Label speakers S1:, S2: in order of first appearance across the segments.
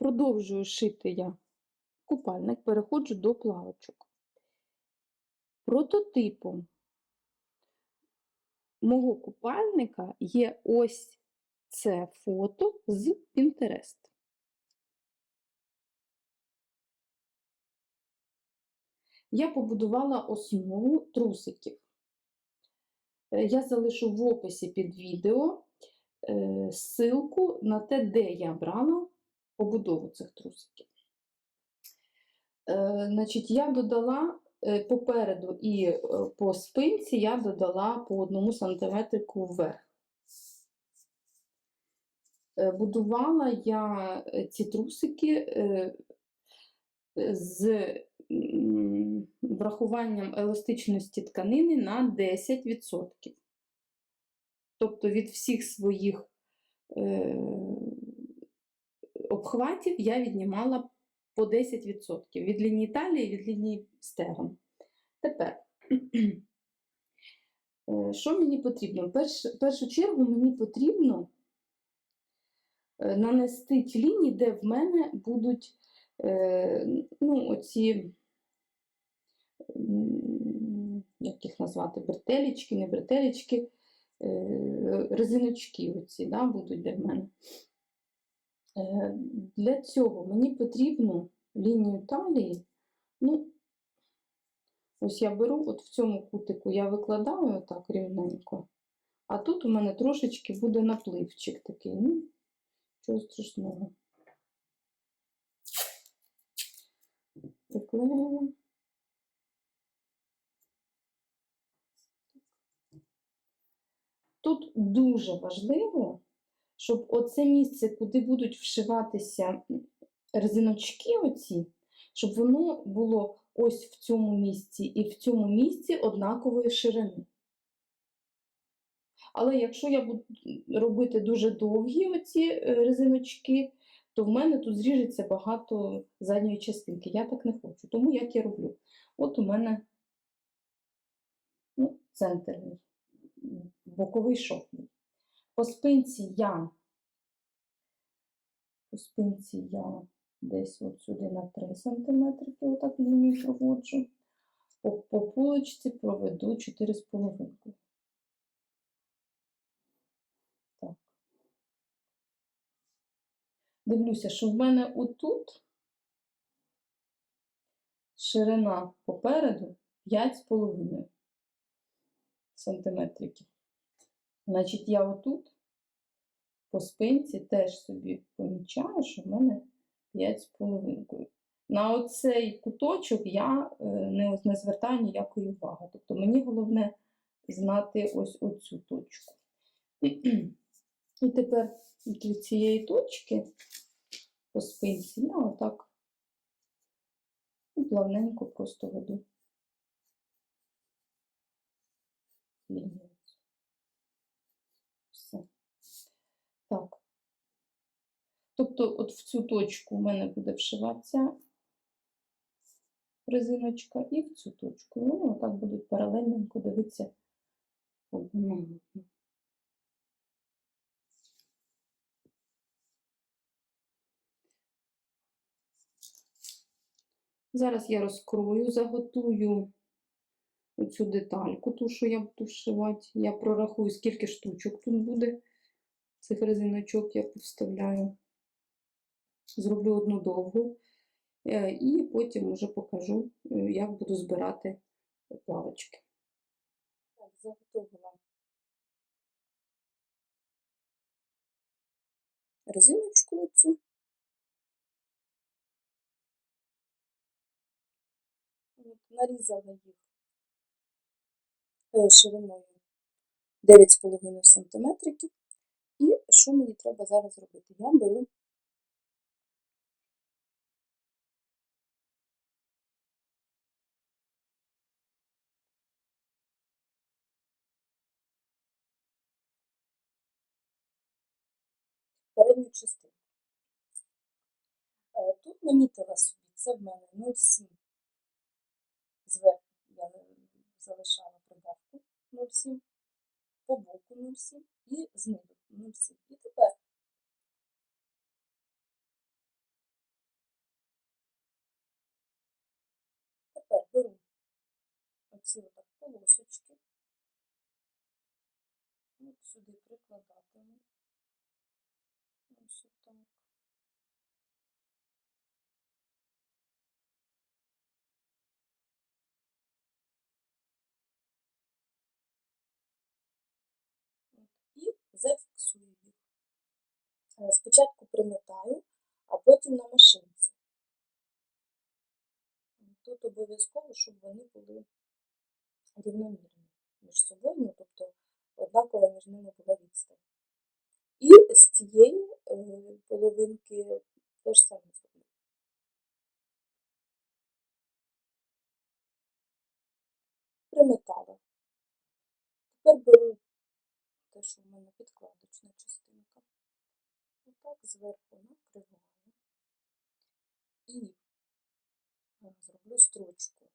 S1: Продовжую шити я купальник, переходжу до плавочок. Прототипом мого купальника є ось це фото з Pinterest. Я побудувала основу трусиків. Е, Я залишу в описі під відео е, ссылку на те, де я брала побудову цих трусиків. Е, Значить, я додала е, попереду і е, по спинці я додала по одному сантиметрику вверх. Е, Будувала я ці трусики з врахуванням еластичності тканини на 10%. Тобто від всіх своїх обхватів я віднімала по 10% від лінії талії, від лінії стегон. Тепер, е, що мені потрібно? В перш, першу чергу мені потрібно е, нанести ті лінії, де в мене будуть е, ну, оці, як їх назвати, бретелечки, не бретелечки, е, резиночки оці, да, будуть для мене. Е, Для цього мені потрібно лінію талії. Ну, ось я беру, от в цьому кутику я викладаю отак рівненько, а тут у мене трошечки буде напливчик такий. Ну, чого страшного. Приклеїла. Тут дуже важливо, щоб оце місце, куди будуть вшиватися резиночки, оці, щоб воно було ось в цьому місці і в цьому місці однакової ширини. Але якщо я буду робити дуже довгі оці е, резиночки, то в мене тут зріжеться багато задньої частинки. Я так не хочу. Тому як я роблю? От у мене ну, центрний, боковий шовний. По спинці я, по спинці я десь от сюди на 3 см отак лінію проводжу. По, по полочці проведу 4,5. Так. Дивлюся, що в мене отут ширина попереду 5,5 сантиметриків. Значить, я отут по спинці теж собі помічаю, що в мене 5,5. На оцей куточок я е, не, не звертаю ніякої уваги. Тобто мені головне знати ось оцю точку. І тепер від цієї точки по спинці я отак плавненько просто веду лінію. Все. Так. Тобто, от в цю точку у мене буде вшиватися резиночка, і в цю точку. Вони отак будуть паралельненько дивитися одна на одну. Зараз я розкрою, заготую оцю детальку, ту, що я буду вшивати. Я прорахую, скільки штучок тут буде. Цих резиночок я повставляю. Зроблю одну довгу. е, І потім вже покажу, е, як буду збирати плавочки. Так, заготовила резиночку. От, нарізала їх е, шириною 9,5 см. І що мені треба зараз робити? Я беру цією частиною. Е, тут намітила собі, це в мене 0,7. Зверху я е, залишала прибавку 0,7, по боку 0,7 і знизу 0,7. І тепер тепер беру оці отак полосочки. Зафіксую їх. Е, Спочатку приметаю, а потім на машинці. Тут обов'язково, щоб вони були рівномірні між собою, ну, тобто однакова між ними була відстань. І з цієї е, половинки теж саме зроблю. Приметала. Тепер беру те, що в мене підкладочна частинка. Отак зверху накриваю і е, зроблю строчку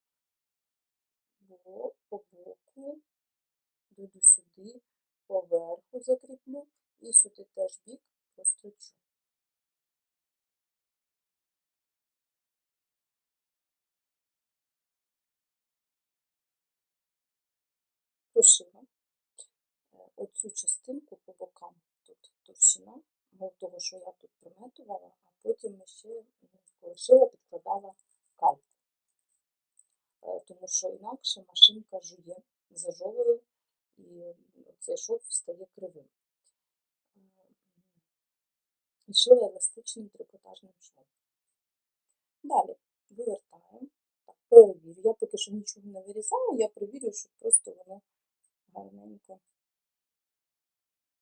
S1: Бо- по боку, дойду сюди, поверху закріплю і сюди теж бік прострочу. Прошила Е, оцю частинку по бокам. Тут товщина, мало того, що я тут приметувала, а потім ще м, коли шила, підкладала кальку. Е, Тому що інакше машинка жує, зажовує, і цей шов стає кривим. Е, І шила еластичним трикотажним швом. Далі вивертаю, так, перевірю. Я поки що нічого не вирізаю, я перевірю, щоб просто воно гарненько,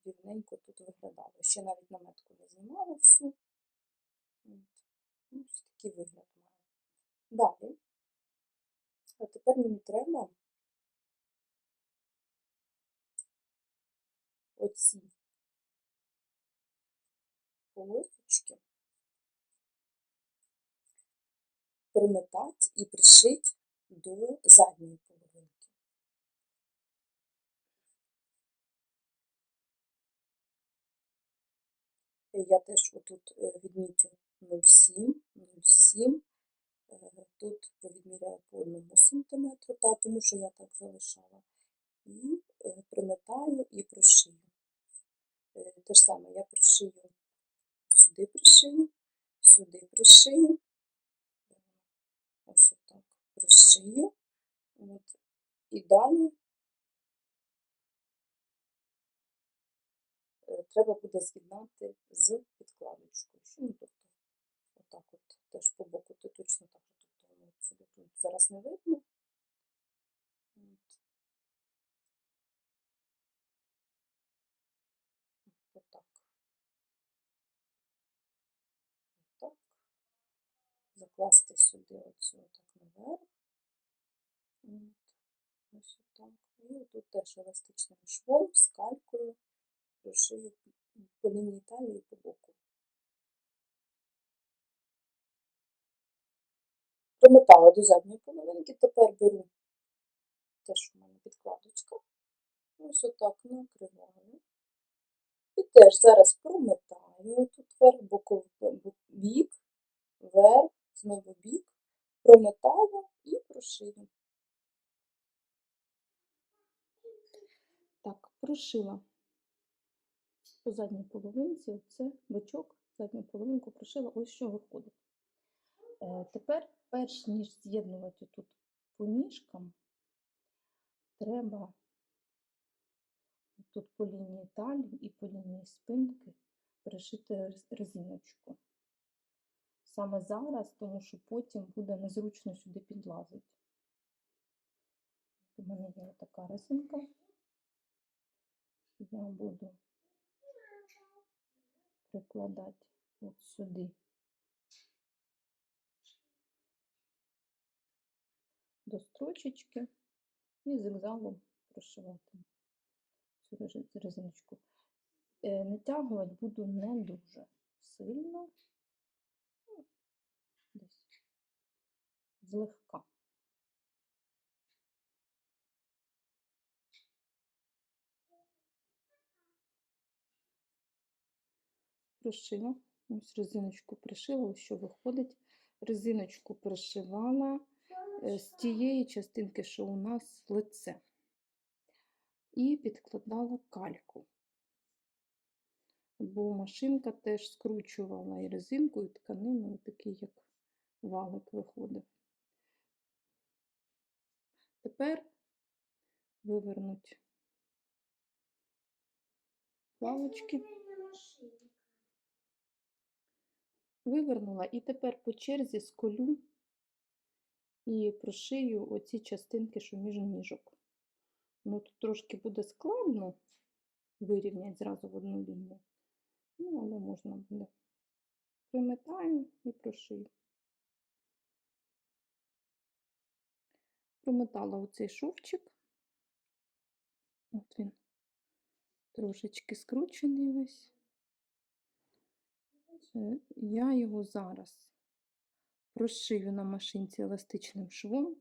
S1: рівненько тут виглядало. Ще навіть наметку не знімала всю. Ну, Ось такий вигляд має. Далі. А тепер мені треба оці полосочки приметати і пришити до задньої половинки. Я теж отут е, відмітю 0,7, 0,7. Е, Тут повідміряю по одному сантиметру, та, тому що я так залишала. І е, приметаю і прошию. Е, Те ж саме я прошию, сюди пришию, сюди пришию, е, ось отак пришию. От. І далі треба буде з'єднати з підкладочкою. Ну, тобто, отак от теж по боку, то точно так. Тобто, сюди тут зараз не видно. От. Отак. Отак. Закласти сюди оцю отак наверх. От. Ось отак. І тут теж еластичним швом, скалькою прошию по лінії талії по боку. Примотала до задньої половинки, тепер беру те, що в мене підкладочка. Ось отак накриваю. І теж зараз прометаю тут вверх, боковий бік, вверх, знову бік, прометаю і прошию. Так, прошила по задній половинці, оце бочок, задню половинку прошила, ось що виходить. Е, тепер, перш ніж з'єднувати тут по ніжкам, треба тут по лінії талії і по лінії спинки пришити резиночку. Саме зараз, тому що потім буде незручно сюди підлазити. У мене є така резинка. Я буду прикладати от сюди до строчечки і зигзагом прошивати цю резиночку. Е, Натягувати буду не дуже сильно, ну, десь злегка. Пришила, ось резиночку пришила, ось що виходить. Резиночку пришивала, е, з тієї частинки, що у нас лице. І підкладала кальку. Бо машинка теж скручувала і резинку, і тканину, і такий, як валик виходив. Тепер вивернуть плавочки. Вивернула і тепер по черзі сколю і прошию оці частинки, що між ніжок. Ну, тут трошки буде складно вирівняти зразу в одну лінію. Ну, але можна буде. Приметаю і прошию. Промотала оцей шовчик. От він трошечки скручений весь. Е, Я його зараз прошию на машинці еластичним швом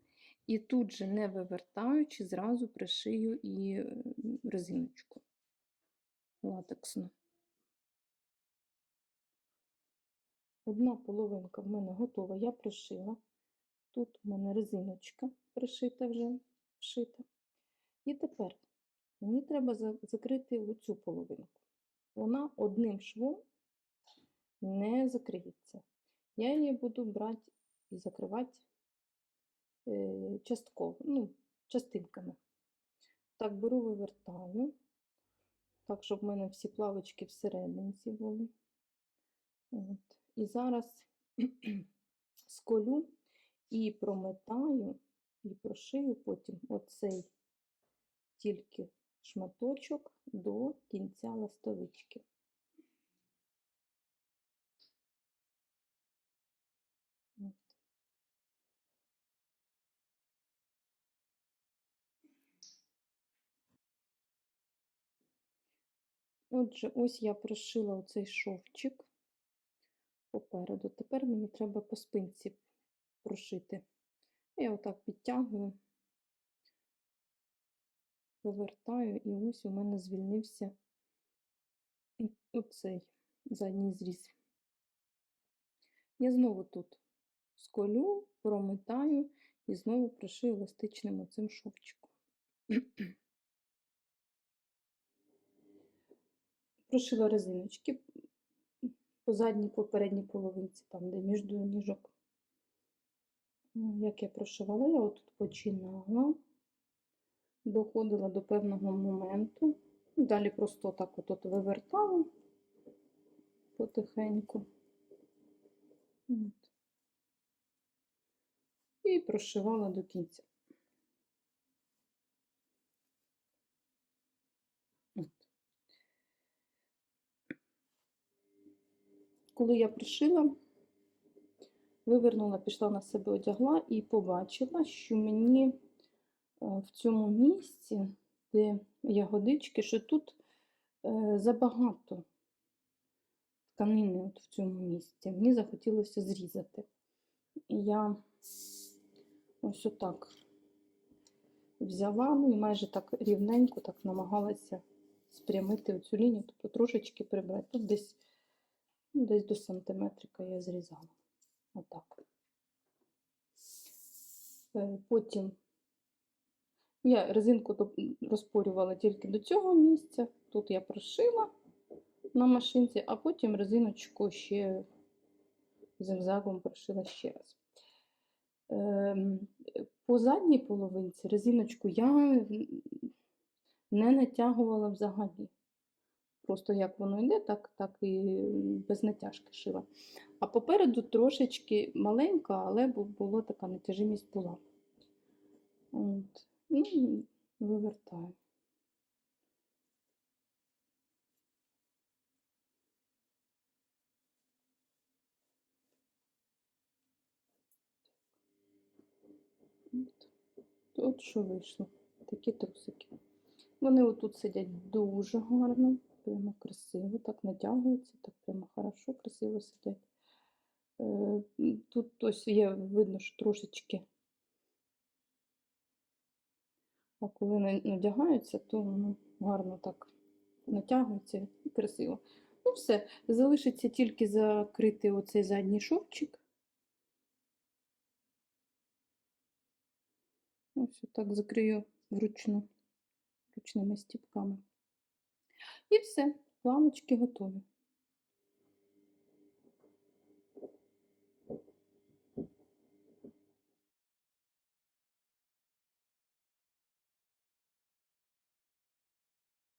S1: і тут же, не вивертаючи, зразу пришию і е, резиночку латексну. Одна половинка в мене готова, я пришила. Тут у мене резиночка пришита вже вшита. І тепер мені треба закрити оцю половинку. Вона одним швом не закриється. Я її буду брати і закривати е, частково, ну, частинками. Так, беру, вивертаю, так, щоб в мене всі плавочки всерединці були. От. І зараз сколю і прометаю, і прошию потім оцей тільки шматочок до кінця ластовички. От. Отже, ось я прошила оцей шовчик попереду. Тепер мені треба по спинці прошити. Я отак підтягую, повертаю, і ось у мене звільнився оцей задній зріз. Я знову тут сколю, прометаю і знову прошию еластичним оцим шовчиком. Прошила резиночки по задній по передній половинці, там, де між ніжок. Ну, Як я прошивала, я отут починала, доходила до певного моменту. Далі просто так от вивертала потихеньку. От. І прошивала до кінця. Коли я пришила, вивернула, пішла на себе одягла і побачила, що мені е, в цьому місці, де ягодички, що тут е, забагато тканини от в цьому місці. Мені захотілося зрізати. І я ось отак взяла, ну і майже так рівненько так намагалася спрямити оцю лінію, тобто трошечки прибрати. Тут десь, десь до сантиметрика я зрізала. Отак. Е, Потім я резинку розпорювала тільки до цього місця. Тут я прошила на машинці, а потім резиночку ще зигзагом прошила ще раз. Ем, По задній половинці резиночку я не натягувала взагалі. Просто як воно йде, так, так і без натяжки шила. А попереду трошечки маленька, але бу- була така натяжимість була. От. Ну, і вивертаю. От. От що вийшло. Такі трусики. Вони отут сидять дуже гарно, прямо красиво, так натягуються, так прямо хорошо, красиво сидять. Е, Тут ось є видно, що трошечки, а коли надягаються, то воно гарно так натягується і красиво. Ну все, залишиться тільки закрити оцей задній шовчик.
S2: Ось так закрию вручну, ручними стіпками. І все, планочки готові.